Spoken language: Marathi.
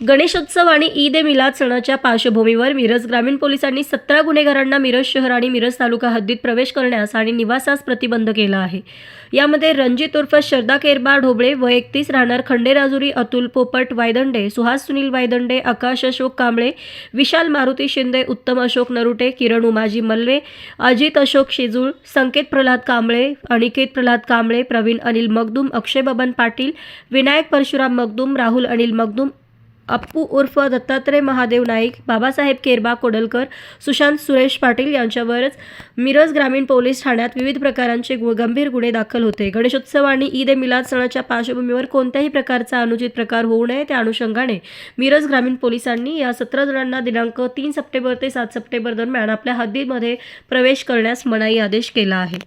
गणेशोत्सव आणि ईद ए मिलाद सणाच्या पार्श्वभूमीवर मिरज ग्रामीण पोलिसांनी सतरा गुन्हेगारांना मिरज शहर आणि मिरज तालुका हद्दीत प्रवेश करण्यास आणि निवासास प्रतिबंध केला आहे. यामध्ये रणजित उर्फ शरदा केरबा ढोबळे व एकतीस राहणार खंडेराजुरी अतुल पोपट वायदंडे सुहास सुनील वायदंडे आकाश अशोक कांबळे विशाल मारुती शिंदे उत्तम अशोक नरुटे किरण उमाजी मल्ले अजित अशोक शेजूळ संकेत प्रल्हाद कांबळे अनिकेत प्रल्हाद कांबळे प्रवीण अनिल मगदूम अक्षय बबन पाटील विनायक परशुराम मगदूम राहुल अनिल मगदूम अप्पू उर्फ दत्तात्रय महादेव नाईक बाबासाहेब केरबा कोडलकर सुशांत सुरेश पाटील यांच्यावरच मिरज ग्रामीण पोलीस ठाण्यात विविध प्रकारांचे गु गंभीर गुन्हे दाखल होते. गणेशोत्सव आणि ईद ए मिलाद सणाच्या पार्श्वभूमीवर कोणत्याही प्रकारचा अनुचित प्रकार होऊ नये. त्या अनुषंगाने मिरज ग्रामीण पोलिसांनी या सतरा जणांना दिनांक तीन सप्टेंबर ते सात सप्टेंबर दरम्यान आपल्या हद्दीमध्ये प्रवेश करण्यास मनाई आदेश केला आहे.